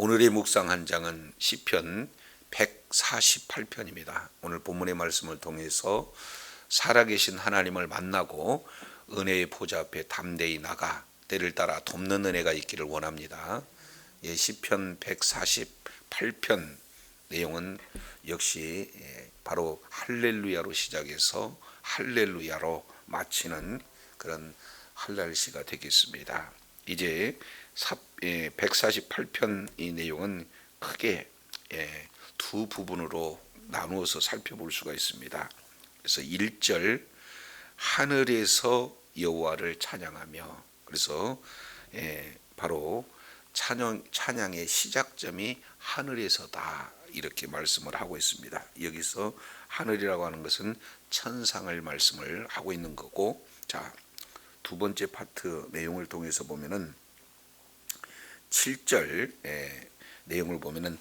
오늘의 묵상 한 장은 시편 148편입니다. 오늘 본문의 말씀을 통해서 살아계신 하나님을 만나고 은혜의 보좌 앞에 담대히 나가 때를 따라 돕는 은혜가 있기를 원합니다. 예, 시편 148편 내용은 역시 예, 바로 할렐루야로 시작해서 할렐루야로 마치는 그런 할랄시가 되겠습니다. 이제 148편 이 내용은 크게 예, 두 부분으로 나누어서 살펴볼 수가 있습니다. 그래서 1절 하늘에서 여호와를 찬양하며 그래서 예, 바로 찬양 찬양의 시작점이 하늘에서다 이렇게 말씀을 하고 있습니다. 여기서 하늘이라고 하는 것은 천상을 말씀을 하고 있는 거고 자 두 번째 파트 내용을 통해서 보면은 7절 예, 내용을 보면은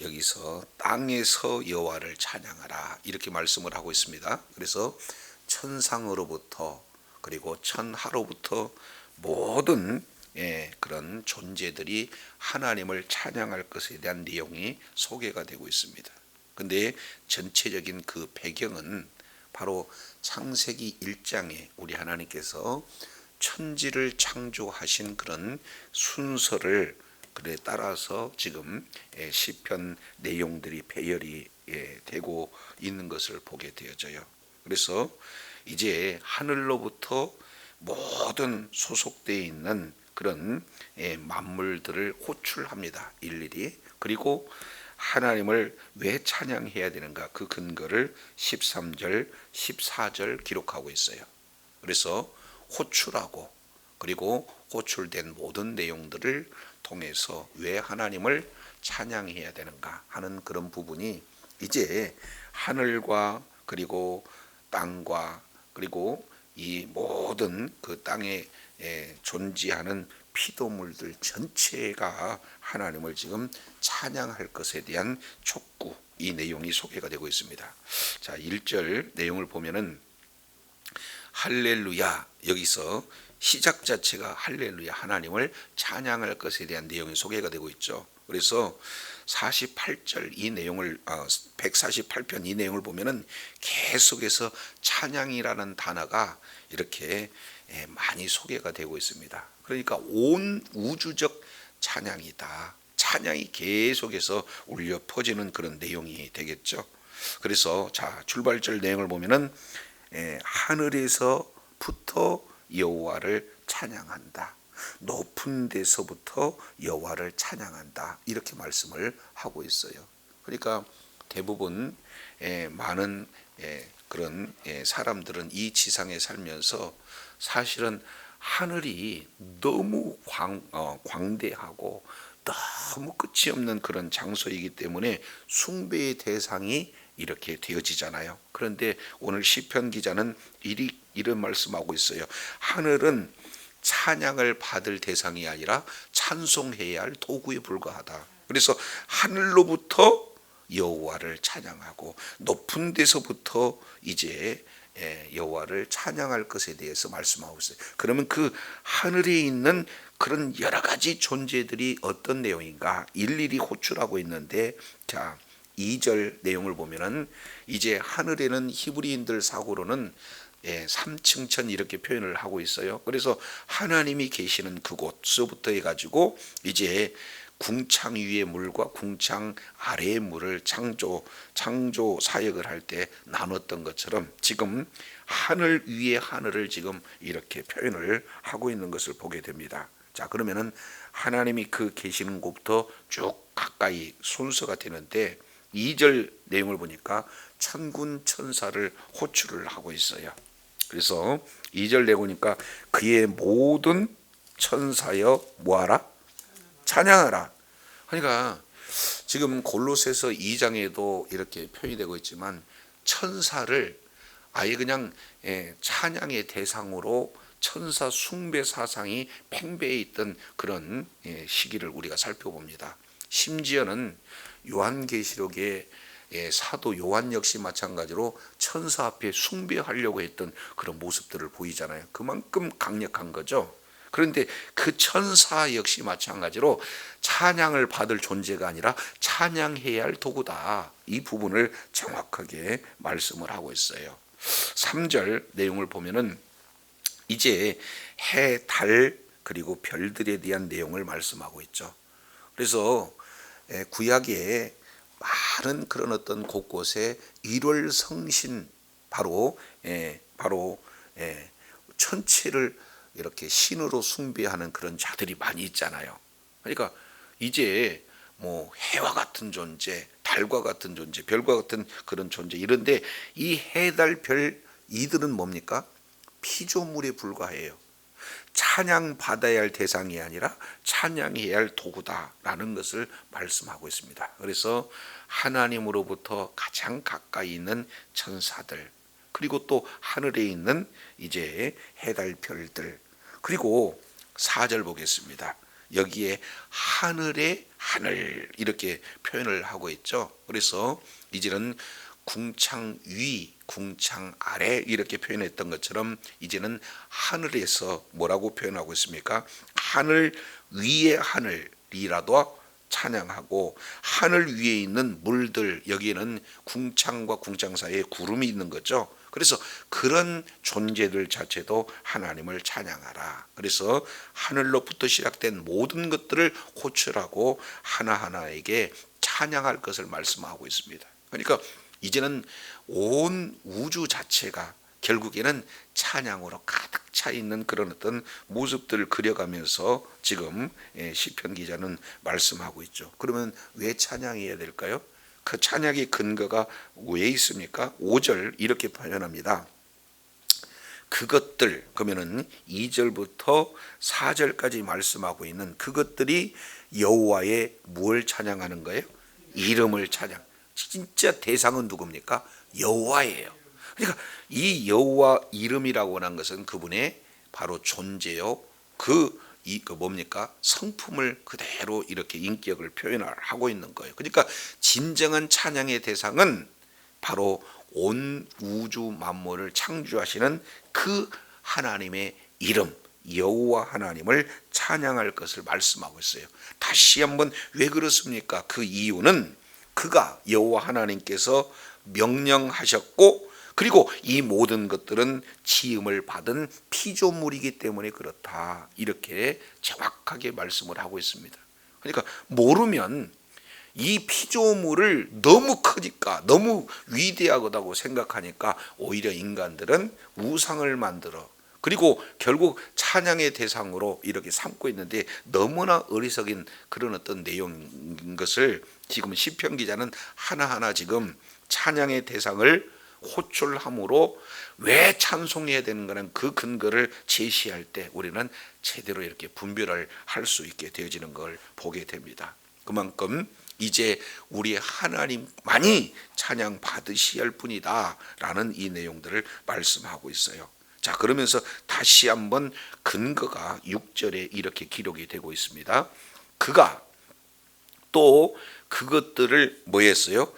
여기서 땅에서 여호와를 찬양하라 이렇게 말씀을 하고 있습니다. 그래서 천상으로부터 그리고 천하로부터 모든 예, 그런 존재들이 하나님을 찬양할 것에 대한 내용이 소개가 되고 있습니다. 근데 전체적인 그 배경은 바로 창세기 1장에 우리 하나님께서 천지를 창조하신 그런 순서를 그에 따라서 지금 예, 시편 내용들이 배열이 예, 되고 있는 것을 보게 되어져요. 그래서 이제 하늘로부터 모든 소속되어 있는 그런 예, 만물들을 호출합니다. 일일이 그리고 하나님을 왜 찬양해야 되는가 그 근거를 13절, 14절 기록하고 있어요. 그래서 호출하고 그리고 호출된 모든 내용들을 통해서 왜 하나님을 찬양해야 되는가 하는 그런 부분이 이제 하늘과 그리고 땅과 그리고 이 모든 그 땅에 존재하는 피조물들 전체가 하나님을 지금 찬양할 것에 대한 촉구 이 내용이 소개가 되고 있습니다. 자, 1절 내용을 보면은 할렐루야 여기서 시작 자체가 할렐루야 하나님을 찬양할 것에 대한 내용이 소개가 되고 있죠. 그래서 48절 이 내용을 148편 이 내용을 보면은 계속해서 찬양이라는 단어가 이렇게 많이 소개가 되고 있습니다. 그러니까 온 우주적 찬양이다. 찬양이 계속해서 울려 퍼지는 그런 내용이 되겠죠. 그래서 자 출발절 내용을 보면은 하늘에서부터 여호와를 찬양한다. 높은 데서부터 여호와를 찬양한다. 이렇게 말씀을 하고 있어요. 그러니까 대부분 많은 그런 사람들은 이 지상에 살면서 사실은 하늘이 너무 광, 어, 광대하고 너무 끝이 없는 그런 장소이기 때문에 숭배의 대상이 이렇게 되어지잖아요. 그런데 오늘 시편 기자는 이리, 이런 말씀하고 있어요. 하늘은 찬양을 받을 대상이 아니라 찬송해야 할 도구에 불과하다. 그래서 하늘로부터 여호와를 찬양하고 높은 데서부터 이제 여호와를 찬양할 것에 대해서 말씀하고 있어요. 그러면 그 하늘에 있는 그런 여러 가지 존재들이 어떤 내용인가 일일이 호출하고 있는데 자 2절 내용을 보면은 이제 하늘에는 히브리인들 사고로는 예, 삼층천 이렇게 표현을 하고 있어요. 그래서 하나님이 계시는 그곳서부터 해가지고 이제 궁창 위의 물과 궁창 아래의 물을 창조 창조 사역을 할 때 나눴던 것처럼 지금 하늘 위의 하늘을 지금 이렇게 표현을 하고 있는 것을 보게 됩니다. 자 그러면은 하나님이 그 계시는 곳부터 쭉 가까이 순서가 되는데 2절 내용을 보니까 천군 천사를 호출을 하고 있어요. 그래서 2절 내보니까 그의 모든 천사여 뭐하라? 찬양하라. 그러니까 지금 골로새서 2장에도 이렇게 표현이 되고 있지만 천사를 아예 그냥 찬양의 대상으로 천사 숭배 사상이 팽배해 있던 그런 시기를 우리가 살펴봅니다. 심지어는 요한계시록에 사도 요한 역시 마찬가지로 천사 앞에 숭배하려고 했던 그런 모습들을 보이잖아요. 그만큼 강력한 거죠. 그런데 그 천사 역시 마찬가지로 찬양을 받을 존재가 아니라 찬양해야 할 도구다. 이 부분을 정확하게 말씀을 하고 있어요. 3절 내용을 보면은 이제 해, 달 그리고 별들에 대한 내용을 말씀하고 있죠. 그래서 에, 구약에 많은 그런 어떤 곳곳에 일월 성신 바로 예, 바로 예, 천체를 이렇게 신으로 숭배하는 그런 자들이 많이 있잖아요. 그러니까 이제 뭐 해와 같은 존재, 달과 같은 존재, 별과 같은 그런 존재 이런데 이 해, 달, 별 이들은 뭡니까? 피조물에 불과해요. 찬양 받아야 할 대상이 아니라 찬양해야 할 도구다라는 것을 말씀하고 있습니다. 그래서 하나님으로부터 가장 가까이 있는 천사들 그리고 또 하늘에 있는 이제 해달 별들 그리고 4절 보겠습니다. 여기에 하늘의 하늘 이렇게 표현을 하고 있죠. 그래서 이제는 궁창 위, 궁창 아래 이렇게 표현했던 것처럼 이제는 하늘에서 뭐라고 표현하고 있습니까? 하늘 위의 하늘이라도 찬양하고 하늘 위에 있는 물들 여기에는 궁창과 궁창 사이에 구름이 있는 거죠. 그래서 그런 존재들 자체도 하나님을 찬양하라. 그래서 하늘로부터 시작된 모든 것들을 호출하고 하나하나에게 찬양할 것을 말씀하고 있습니다. 그러니까 이제는 온 우주 자체가 결국에는 찬양으로 가득 차 있는 그런 어떤 모습들을 그려가면서 지금 예, 시편 기자는 말씀하고 있죠. 그러면 왜 찬양해야 될까요? 그 찬양의 근거가 왜 있습니까? 5절 이렇게 표현합니다. 그것들 그러면은 2절부터 4절까지 말씀하고 있는 그것들이 여호와의 무엇을 찬양하는 거예요? 이름을 찬양. 진짜 대상은 누굽니까? 여호와예요. 그러니까 이 여호와 이름이라고 하는 것은 그분의 바로 존재요. 그 이 그 뭡니까 성품을 그대로 이렇게 인격을 표현하고 있는 거예요. 그러니까 진정한 찬양의 대상은 바로 온 우주 만물을 창조하시는 그 하나님의 이름 여호와 하나님을 찬양할 것을 말씀하고 있어요. 다시 한번 왜 그렇습니까? 그 이유는 그가 여호와 하나님께서 명령하셨고 그리고 이 모든 것들은 지음을 받은 피조물이기 때문에 그렇다. 이렇게 정확하게 말씀을 하고 있습니다. 그러니까 모르면 이 피조물을 너무 크니까 너무 위대하다고 생각하니까 오히려 인간들은 우상을 만들어 그리고 결국 찬양의 대상으로 이렇게 삼고 있는데 너무나 어리석인 그런 어떤 내용인 것을 지금 시편 기자는 하나하나 지금 찬양의 대상을 호출함으로 왜 찬송해야 되는 가는 그 근거를 제시할 때 우리는 제대로 이렇게 분별을 할 수 있게 되어지는 걸 보게 됩니다. 그만큼 이제 우리 하나님만이 찬양 받으시야 할 뿐이다라는 이 내용들을 말씀하고 있어요. 자, 그러면서 다시 한번 근거가 6절에 이렇게 기록이 되고 있습니다. 그가 또 그것들을 뭐 했어요?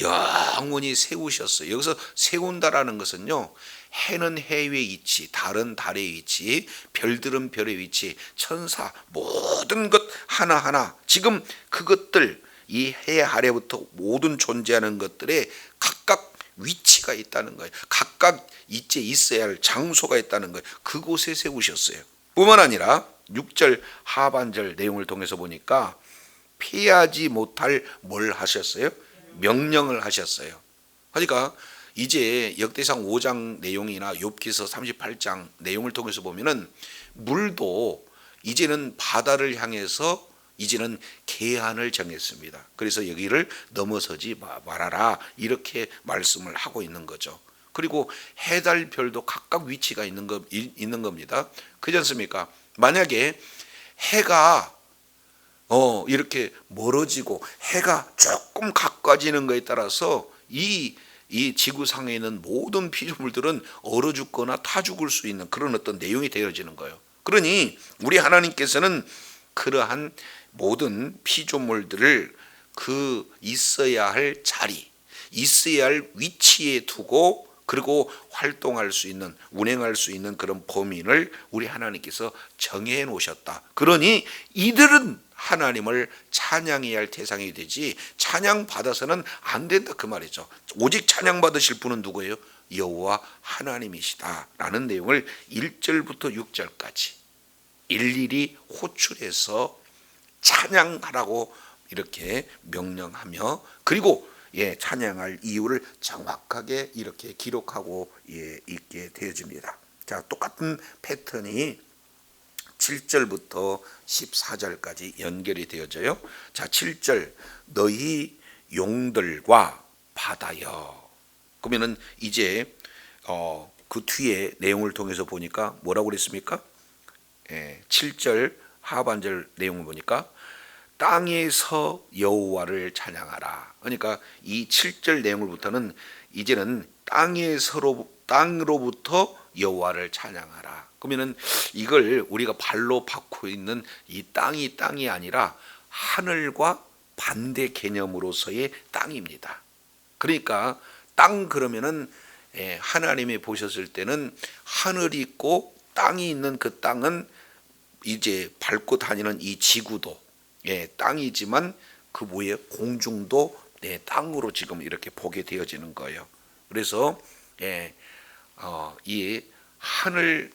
영원히 세우셨어요. 여기서 세운다라는 것은요. 해는 해의 위치, 달은 달의 위치, 별들은 별의 위치, 천사 모든 것 하나하나 지금 그것들 이 해 아래부터 모든 존재하는 것들에 각각 위치가 있다는 거예요. 각각 이제 있어야 할 장소가 있다는 거예요. 그곳에 세우셨어요. 뿐만 아니라 6절 하반절 내용을 통해서 보니까 피하지 못할 뭘 하셨어요? 명령을 하셨어요. 그러니까 이제 역대상 5장 내용이나 욥기서 38장 내용을 통해서 보면은 물도 이제는 바다를 향해서 이제는 계한을 정했습니다. 그래서 여기를 넘어서지 말아라 이렇게 말씀을 하고 있는 거죠. 그리고 해달 별도 각각 위치가 있는 거 있는 겁니다. 그렇지 않습니까? 만약에 해가 어 이렇게 멀어지고 해가 조금 가까워지는 것에 따라서 이 이 지구상에 있는 모든 피조물들은 얼어 죽거나 타 죽을 수 있는 그런 어떤 내용이 되어지는 거예요. 그러니 우리 하나님께서는 그러한 모든 피조물들을 그 있어야 할 자리, 있어야 할 위치에 두고 그리고 활동할 수 있는 운행할 수 있는 그런 범인을 우리 하나님께서 정해 놓으셨다. 그러니 이들은 하나님을 찬양해야 할 대상이 되지 찬양 받아서는 안 된다 그 말이죠. 오직 찬양 받으실 분은 누구예요? 여호와 하나님이시다라는 내용을 1절부터 6절까지 일일이 호출해서 찬양하라고 이렇게 명령하며 그리고 예 찬양할 이유를 정확하게 이렇게 기록하고 예 있게 되어집니다. 자 똑같은 패턴이 7절부터 14절까지 연결이 되어져요. 자 7절 너희 용들과 바다여 그러면은 이제 어, 그 뒤에 내용을 통해서 보니까 뭐라고 그랬습니까? 예, 7절 하반절 내용을 보니까 땅에서 여호와를 찬양하라. 그러니까 이 7절 내용을부터는 이제는 땅에서로 땅으로부터 여호와를 찬양하라. 그러면은 이걸 우리가 발로 받고 있는 이 땅이 땅이 아니라 하늘과 반대 개념으로서의 땅입니다. 그러니까 땅 그러면은 예, 하나님이 보셨을 때는 하늘이 있고 땅이 있는 그 땅은 이제 밟고 다니는 이 지구도 예, 땅이지만 그 뭐에 공중도 네, 땅으로 지금 이렇게 보게 되어지는 거예요. 그래서 예, 어, 이 하늘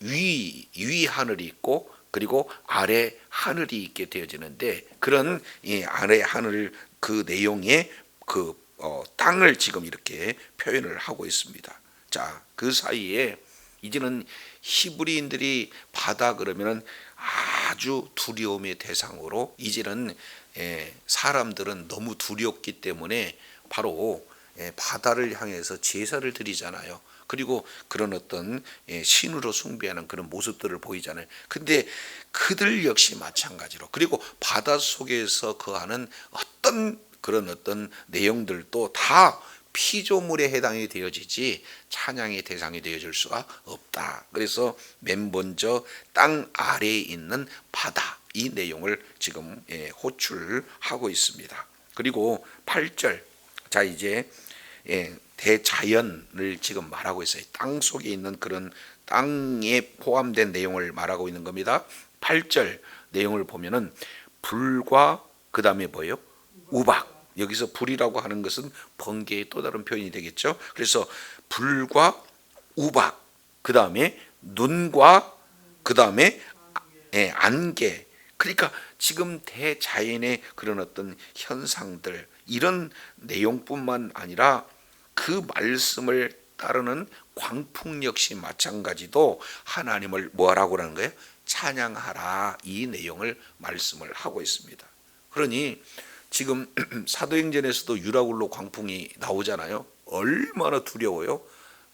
위, 위 하늘이 있고 그리고 아래 하늘이 있게 되어지는데 그런 이 아래 하늘 그 내용의 그 어, 땅을 지금 이렇게 표현을 하고 있습니다. 자, 그 사이에 이제는 히브리인들이 바다 그러면은 아주 두려움의 대상으로 이제는 예, 사람들은 너무 두렵기 때문에 바로 예, 바다를 향해서 제사를 드리잖아요. 그리고 그런 어떤 예, 신으로 숭배하는 그런 모습들을 보이잖아요. 근데 그들 역시 마찬가지로 그리고 바다 속에서 거하는 어떤 그런 어떤 내용들도 다 피조물에 해당이 되어지지 찬양의 대상이 되어질 수가 없다. 그래서 맨 먼저 땅 아래에 있는 바다 이 내용을 지금 예, 호출하고 있습니다. 그리고 8절 자 이제 예, 대자연을 지금 말하고 있어요. 땅 속에 있는 그런 땅에 포함된 내용을 말하고 있는 겁니다. 8절 내용을 보면은 불과 그 다음에 뭐예요? 우박. 여기서 불이라고 하는 것은 번개의 또 다른 표현이 되겠죠. 그래서 불과 우박, 그 다음에 눈과 그 다음에 예, 안개. 그러니까 지금 대자연의 그런 어떤 현상들 이런 내용뿐만 아니라 그 말씀을 따르는 광풍 역시 마찬가지도 하나님을 뭐라고 하는 거예요? 찬양하라 이 내용을 말씀을 하고 있습니다. 그러니 지금 사도행전에서도 유라굴로 광풍이 나오잖아요. 얼마나 두려워요.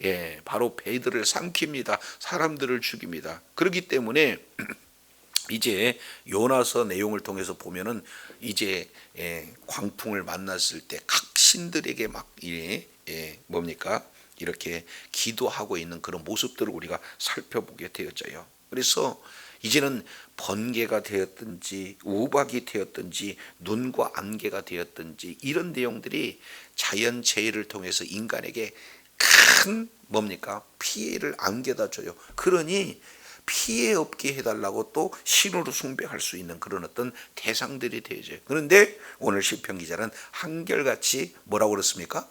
예, 바로 배들을 삼킵니다. 사람들을 죽입니다. 그렇기 때문에 이제 요나서 내용을 통해서 보면은 이제 예, 광풍을 만났을 때 각 신들에게 막 예, 예, 뭡니까 이렇게 기도하고 있는 그런 모습들을 우리가 살펴보게 되어져요. 그래서 이제는 번개가 되었든지 우박이 되었든지 눈과 안개가 되었든지 이런 내용들이 자연 재해를 통해서 인간에게 큰 뭡니까 피해를 안겨다 줘요. 그러니 피해 없게 해달라고 또 신으로 숭배할 수 있는 그런 어떤 대상들이 되죠. 그런데 오늘 시편 기자는 한결같이 뭐라고 그랬습니까?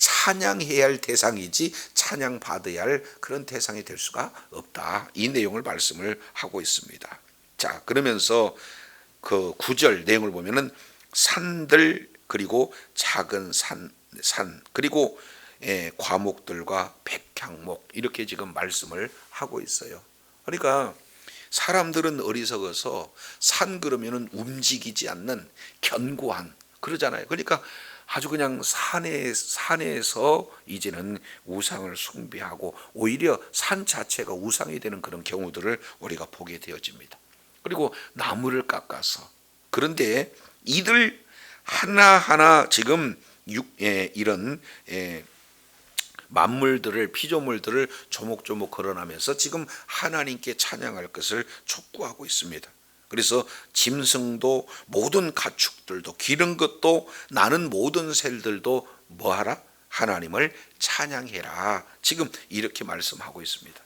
찬양해야 할 대상이지 찬양 받아야 할 그런 대상이 될 수가 없다. 이 내용을 말씀을 하고 있습니다. 자, 그러면서 그 구절 내용을 보면은 산들 그리고 작은 산, 산 그리고 예, 과목들과 백향목 이렇게 지금 말씀을 하고 있어요. 그러니까 사람들은 어리석어서 산 그러면은 움직이지 않는 견고한 그러잖아요. 그러니까 아주 그냥 산에 산에서 이제는 우상을 숭배하고 오히려 산 자체가 우상이 되는 그런 경우들을 우리가 보게 되어집니다. 그리고 나무를 깎아서 그런데 이들 하나하나 지금 육, 예, 이런 예, 만물들을 피조물들을 조목조목 걸어나면서 지금 하나님께 찬양할 것을 촉구하고 있습니다. 그래서 짐승도 모든 가축들도 기른 것도 나는 모든 셀들도 뭐하라 하나님을 찬양해라. 지금 이렇게 말씀하고 있습니다.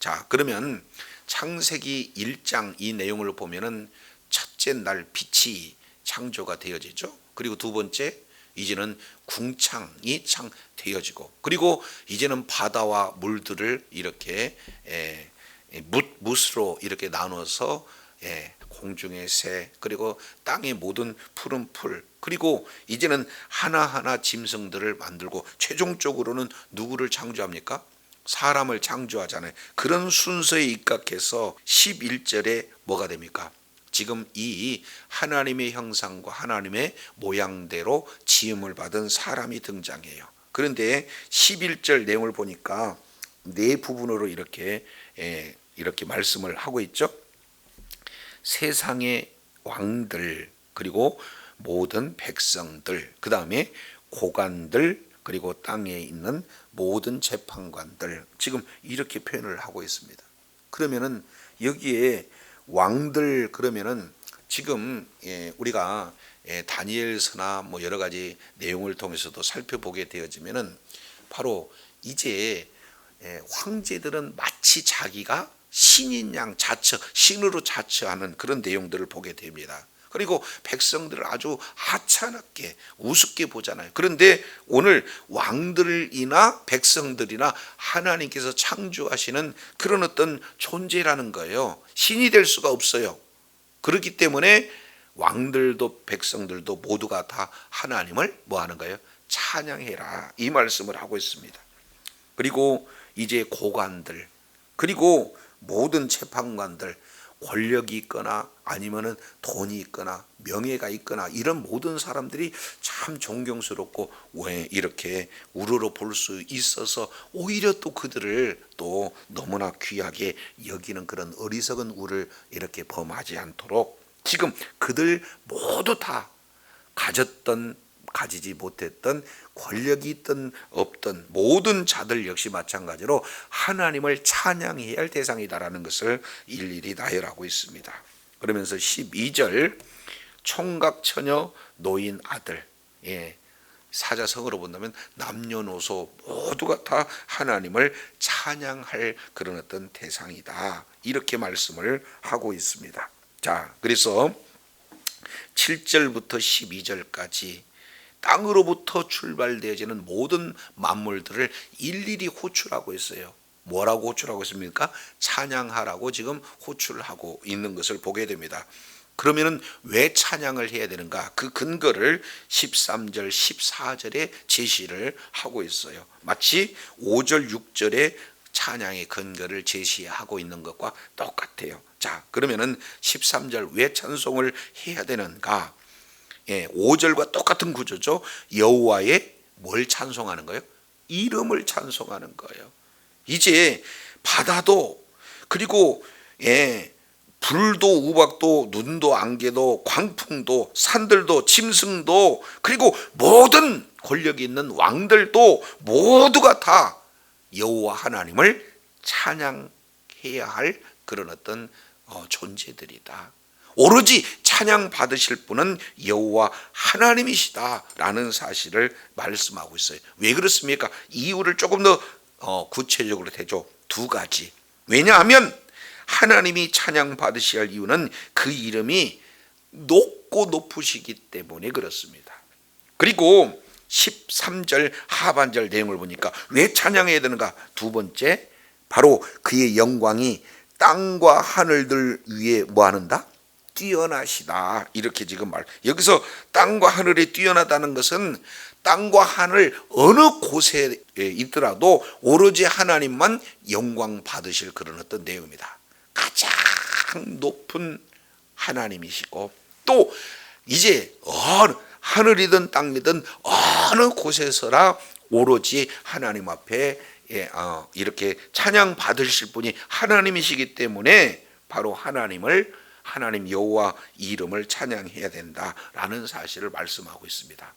자, 그러면 창세기 1장 이 내용을 보면은 첫째 날 빛이 창조가 되어지죠. 그리고 두 번째 이제는 궁창이 창 되어지고 그리고 이제는 바다와 물들을 이렇게 에, 에, 뭇 뭇으로 이렇게 나눠서 예, 공중의 새 그리고 땅의 모든 푸른 풀 그리고 이제는 하나하나 짐승들을 만들고 최종적으로는 누구를 창조합니까? 사람을 창조하잖아요. 그런 순서에 입각해서 11절에 뭐가 됩니까? 지금 이 하나님의 형상과 하나님의 모양대로 지음을 받은 사람이 등장해요. 그런데 11절 내용을 보니까 네 부분으로 이렇게 예, 이렇게 말씀을 하고 있죠. 세상의 왕들 그리고 모든 백성들 그 다음에 고관들 그리고 땅에 있는 모든 재판관들 지금 이렇게 표현을 하고 있습니다. 그러면은 여기에 왕들 그러면은 지금 예, 우리가 예, 다니엘서나 뭐 여러 가지 내용을 통해서도 살펴보게 되어지면은 바로 이제 예, 황제들은 마치 자기가 신인 양 자처, 신으로 자처하는 그런 내용들을 보게 됩니다. 그리고 백성들을 아주 하찮게 우습게 보잖아요. 그런데 오늘 왕들이나 백성들이나 하나님께서 창조하시는 그런 어떤 존재라는 거예요. 신이 될 수가 없어요. 그렇기 때문에 왕들도 백성들도 모두가 다 하나님을 뭐 하는 거예요? 찬양해라. 이 말씀을 하고 있습니다. 그리고 이제 고관들 그리고 모든 재판관들 권력이 있거나 아니면은 돈이 있거나 명예가 있거나 이런 모든 사람들이 참 존경스럽고 왜 이렇게 우러러 볼 수 있어서 오히려 또 그들을 또 너무나 귀하게 여기는 그런 어리석은 우를 이렇게 범하지 않도록 지금 그들 모두 다 가졌던 가지지 못했던 권력이 있든 없든 모든 자들 역시 마찬가지로 하나님을 찬양해야 할 대상이다라는 것을 일일이 나열하고 있습니다. 그러면서 12절 총각 처녀 노인 아들 예. 사자성어로 본다면 남녀노소 모두가 다 하나님을 찬양할 그런 어떤 대상이다. 이렇게 말씀을 하고 있습니다. 자, 그래서 7절부터 12절까지 땅으로부터 출발되어지는 모든 만물들을 일일이 호출하고 있어요. 뭐라고 호출하고 있습니까? 찬양하라고 지금 호출하고 있는 것을 보게 됩니다. 그러면은 왜 찬양을 해야 되는가? 그 근거를 13절, 14절에 제시를 하고 있어요. 마치 5절, 6절에 찬양의 근거를 제시하고 있는 것과 똑같아요. 자, 그러면은 13절 왜 찬송을 해야 되는가? 예, 5절과 똑같은 구조죠. 여호와의 뭘 찬송하는 거예요? 이름을 찬송하는 거예요. 이제 바다도 그리고 예, 불도 우박도 눈도 안개도 광풍도 산들도 짐승도 그리고 모든 권력이 있는 왕들도 모두가 다 여호와 하나님을 찬양해야 할 그런 어떤 어, 존재들이다. 오로지 찬양 받으실 분은 여호와 하나님이시다라는 사실을 말씀하고 있어요. 왜 그렇습니까? 이유를 조금 더 어, 구체적으로 대죠. 두 가지. 왜냐하면 하나님이 찬양 받으셔야 할 이유는 그 이름이 높고 높으시기 때문에 그렇습니다. 그리고 13절 하반절 내용을 보니까 왜 찬양해야 되는가? 두 번째, 바로 그의 영광이 땅과 하늘들 위에 뭐 하는다? 뛰어나시다. 이렇게 지금 말. 여기서 땅과 하늘이 뛰어나다는 것은 땅과 하늘 어느 곳에 있더라도 오로지 하나님만 영광 받으실 그런 어떤 내용입니다. 가장 높은 하나님이시고 또 이제 어느 하늘이든 땅이든 어느 곳에서라 오로지 하나님 앞에 예, 어, 이렇게 찬양 받으실 분이 하나님이시기 때문에 바로 하나님을 하나님 여호와 이름을 찬양해야 된다라는 사실을 말씀하고 있습니다.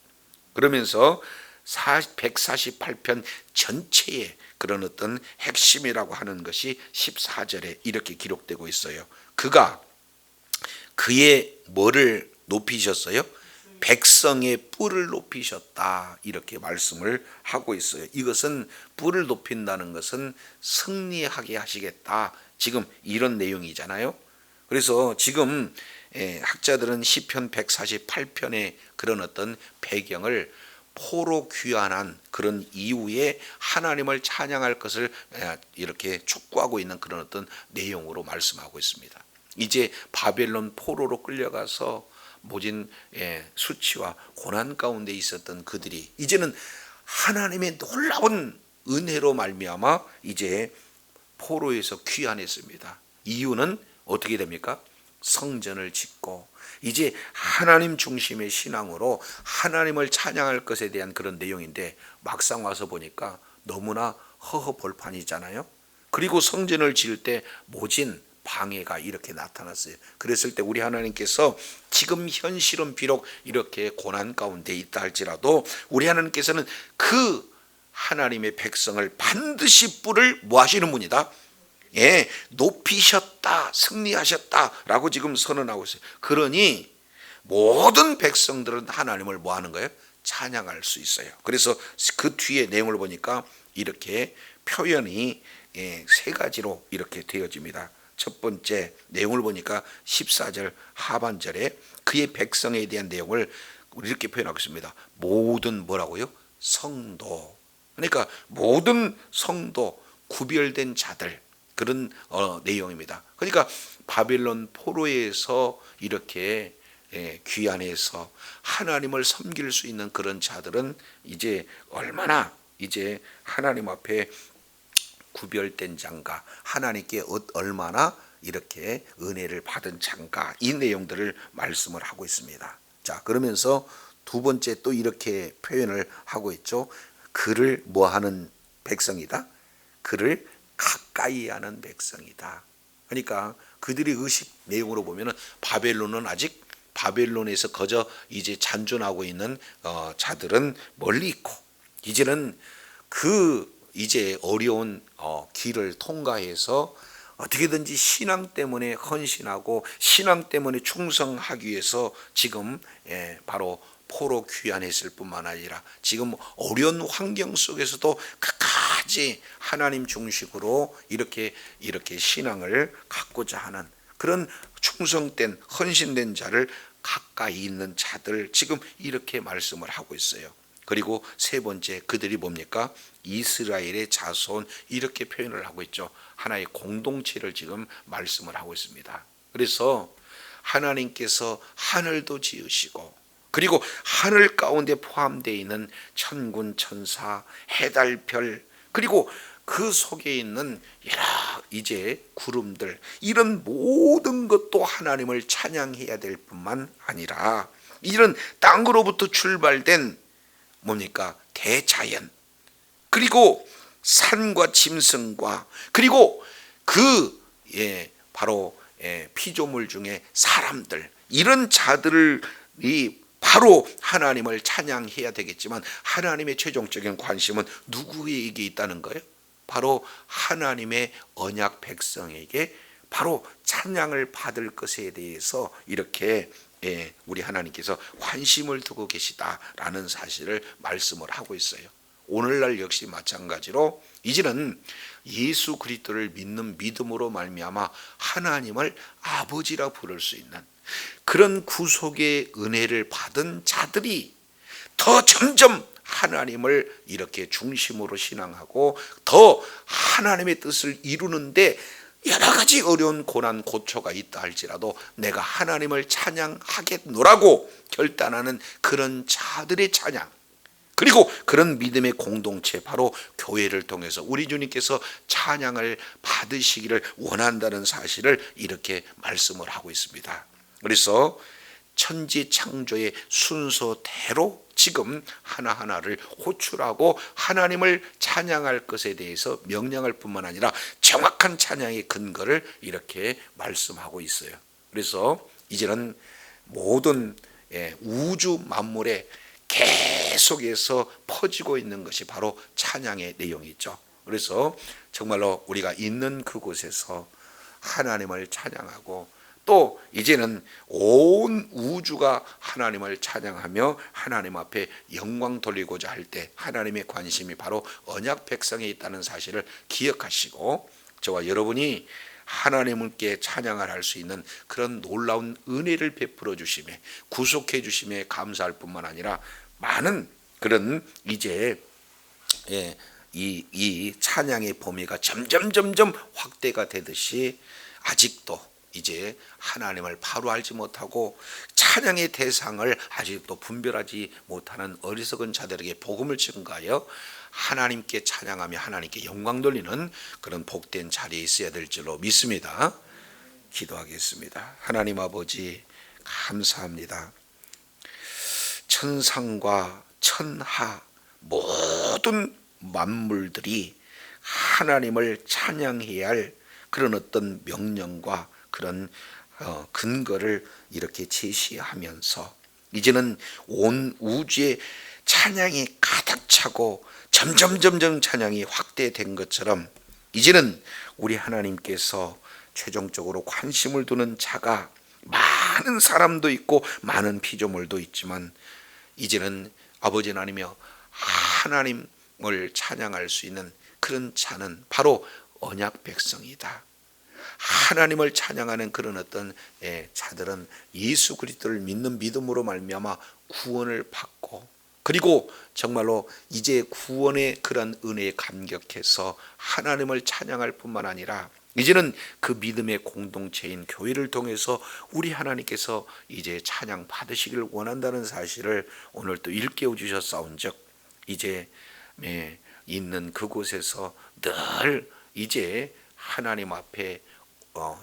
그러면서 148편 전체의 그런 어떤 핵심이라고 하는 것이 14절에 이렇게 기록되고 있어요. 그가 그의 뭐를 높이셨어요? 백성의 뿔을 높이셨다 이렇게 말씀을 하고 있어요. 이것은 뿔을 높인다는 것은 승리하게 하시겠다. 지금 이런 내용이잖아요. 그래서 지금 예, 학자들은 시편 148편의 그런 어떤 배경을 포로 귀환한 그런 이후에 하나님을 찬양할 것을 예, 이렇게 촉구하고 있는 그런 어떤 내용으로 말씀하고 있습니다. 이제 바벨론 포로로 끌려가서 모진 예, 수치와 고난 가운데 있었던 그들이 이제는 하나님의 놀라운 은혜로 말미암아 이제 포로에서 귀환했습니다. 이유는 어떻게 됩니까? 성전을 짓고 이제 하나님 중심의 신앙으로 하나님을 찬양할 것에 대한 그런 내용인데 막상 와서 보니까 너무나 허허벌판이잖아요. 그리고 성전을 지을 때 모진 방해가 이렇게 나타났어요. 그랬을 때 우리 하나님께서 지금 현실은 비록 이렇게 고난 가운데 있다 할지라도 우리 하나님께서는 그 하나님의 백성을 반드시 뿔을 뭐 하시는 분이다? 예, 높이셨다, 승리하셨다라고 지금 선언하고 있어요. 그러니 모든 백성들은 하나님을 뭐 하는 거예요? 찬양할 수 있어요. 그래서 그 뒤에 내용을 보니까 이렇게 표현이 예, 세 가지로 이렇게 되어집니다. 첫 번째 내용을 보니까 14절 하반절에 그의 백성에 대한 내용을 이렇게 표현하고 있습니다. 모든 뭐라고요? 성도. 그러니까 모든 성도 구별된 자들 그런 어, 내용입니다. 그러니까 바빌론 포로에서 이렇게 예, 귀환해서 하나님을 섬길 수 있는 그런 자들은 이제 얼마나 이제 하나님 앞에 구별된 장가 하나님께 어- 얼마나 이렇게 은혜를 받은 장가 이 내용들을 말씀을 하고 있습니다. 자 그러면서 두 번째 또 이렇게 표현을 하고 있죠. 그를 뭐하는 백성이다. 그를 가까이 하는 백성이다. 그러니까 그들의 의식 내용으로 보면은 바벨론은 아직 바벨론에서 거저 이제 잔존하고 있는 어, 자들은 멀리 있고 이제는 그 이제 어려운 어, 길을 통과해서 어떻게든지 신앙 때문에 헌신하고 신앙 때문에 충성하기 위해서 지금 예, 바로 포로 귀환했을 뿐만 아니라 지금 어려운 환경 속에서도 끝까지 하나님 중식으로 이렇게 이렇게 신앙을 갖고자 하는 그런 충성된 헌신된 자를 가까이 있는 자들 지금 이렇게 말씀을 하고 있어요. 그리고 세 번째 그들이 뭡니까? 이스라엘의 자손 이렇게 표현을 하고 있죠. 하나의 공동체를 지금 말씀을 하고 있습니다. 그래서 하나님께서 하늘도 지으시고 그리고 하늘 가운데 포함되어 있는 천군 천사 해달별 그리고 그 속에 있는 여러 이제 구름들 이런 모든 것도 하나님을 찬양해야 될 뿐만 아니라 이런 땅으로부터 출발된 뭡니까? 대자연 그리고 산과 짐승과 그리고 그 예, 바로 예, 피조물 중에 사람들 이런 자들이 바로 하나님을 찬양해야 되겠지만 하나님의 최종적인 관심은 누구에게 있다는 거예요? 바로 하나님의 언약 백성에게 바로 찬양을 받을 것에 대해서 이렇게 예, 우리 하나님께서 관심을 두고 계시다라는 사실을 말씀을 하고 있어요. 오늘날 역시 마찬가지로 이제는 예수 그리스도를 믿는 믿음으로 말미암아 하나님을 아버지라 부를 수 있는 그런 구속의 은혜를 받은 자들이 더 점점 하나님을 이렇게 중심으로 신앙하고 더 하나님의 뜻을 이루는데 여러 가지 어려운 고난 고초가 있다 할지라도 내가 하나님을 찬양하겠노라고 결단하는 그런 자들의 찬양 그리고 그런 믿음의 공동체 바로 교회를 통해서 우리 주님께서 찬양을 받으시기를 원한다는 사실을 이렇게 말씀을 하고 있습니다. 그래서 천지 창조의 순서대로 지금 하나하나를 호출하고 하나님을 찬양할 것에 대해서 명령할 뿐만 아니라 정확한 찬양의 근거를 이렇게 말씀하고 있어요. 그래서 이제는 모든 예, 우주 만물에 계속해서 퍼지고 있는 것이 바로 찬양의 내용이죠. 그래서 정말로 우리가 있는 그곳에서 하나님을 찬양하고 또 이제는 온 우주가 하나님을 찬양하며 하나님 앞에 영광 돌리고자 할 때 하나님의 관심이 바로 언약 백성에 있다는 사실을 기억하시고 저와 여러분이 하나님께 찬양을 할 수 있는 그런 놀라운 은혜를 베풀어 주심에 구속해 주심에 감사할 뿐만 아니라 많은 그런 이제 예, 이, 이 찬양의 범위가 점점 점점 확대가 되듯이 아직도 이제 하나님을 바로 알지 못하고 찬양의 대상을 아직도 분별하지 못하는 어리석은 자들에게 복음을 증가하여 하나님께 찬양하며 하나님께 영광 돌리는 그런 복된 자리에 있어야 될 줄로 믿습니다. 기도하겠습니다. 하나님 아버지 감사합니다. 천상과 천하 모든 만물들이 하나님을 찬양해야 할 그런 어떤 명령과 그런 어, 근거를 이렇게 제시하면서 이제는 온 우주에 찬양이 가득 차고 점점 점점 찬양이 확대된 것처럼 이제는 우리 하나님께서 최종적으로 관심을 두는 자가 많은 사람도 있고 많은 피조물도 있지만 이제는 아버지 하나님이여 하나님을 찬양할 수 있는 그런 자는 바로 언약 백성이다. 하나님을 찬양하는 그런 어떤 예, 자들은 예수 그리스도를 믿는 믿음으로 말미암아 구원을 받고 그리고 정말로 이제 구원의 그런 은혜에 감격해서 하나님을 찬양할 뿐만 아니라 이제는 그 믿음의 공동체인 교회를 통해서 우리 하나님께서 이제 찬양 받으시기를 원한다는 사실을 오늘 또 일깨워 주셨사온즉 이제 예, 있는 그곳에서 늘 이제 하나님 앞에 어,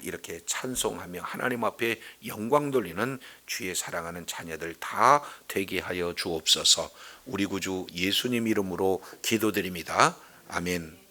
이렇게 찬송하며 하나님 앞에 영광 돌리는 주의 사랑하는 자녀들 다 되게 하여 주옵소서. 우리 구주 예수님 이름으로 기도드립니다. 아멘.